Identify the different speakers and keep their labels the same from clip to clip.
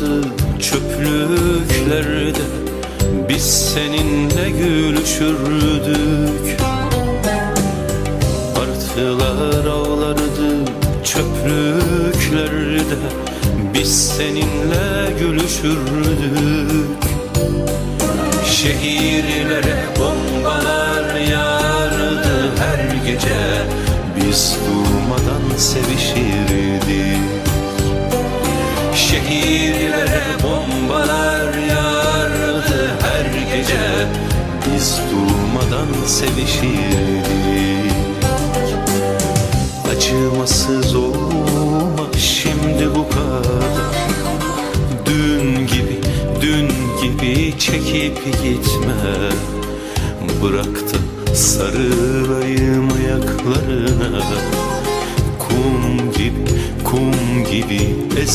Speaker 1: avlardı çöplüklerde. Biz seninle gülüşürdük. Martılar avlardı çöplüklerde. Biz seninle gülüşürdük. Şehirlere bombalar yağardı her gece. Biz durmadan sevişirdik Şehirlere bombalar yağardı her gece. Biz durmadan sevişirdik. Acımasız olma şimdi bu kadar. Dün gibi, dün gibi çekip gitme. Bırak da sarılayım ayaklarına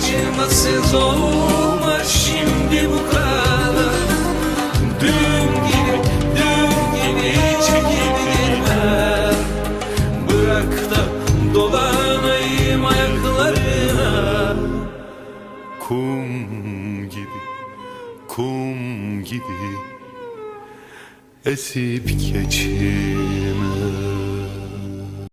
Speaker 1: Acımasız olma şimdi bu kadar. Dün gibi, dün gibi çekip gitme Bırak da dolanayım ayaklarına. Kum gibi, kum gibi Esip geçime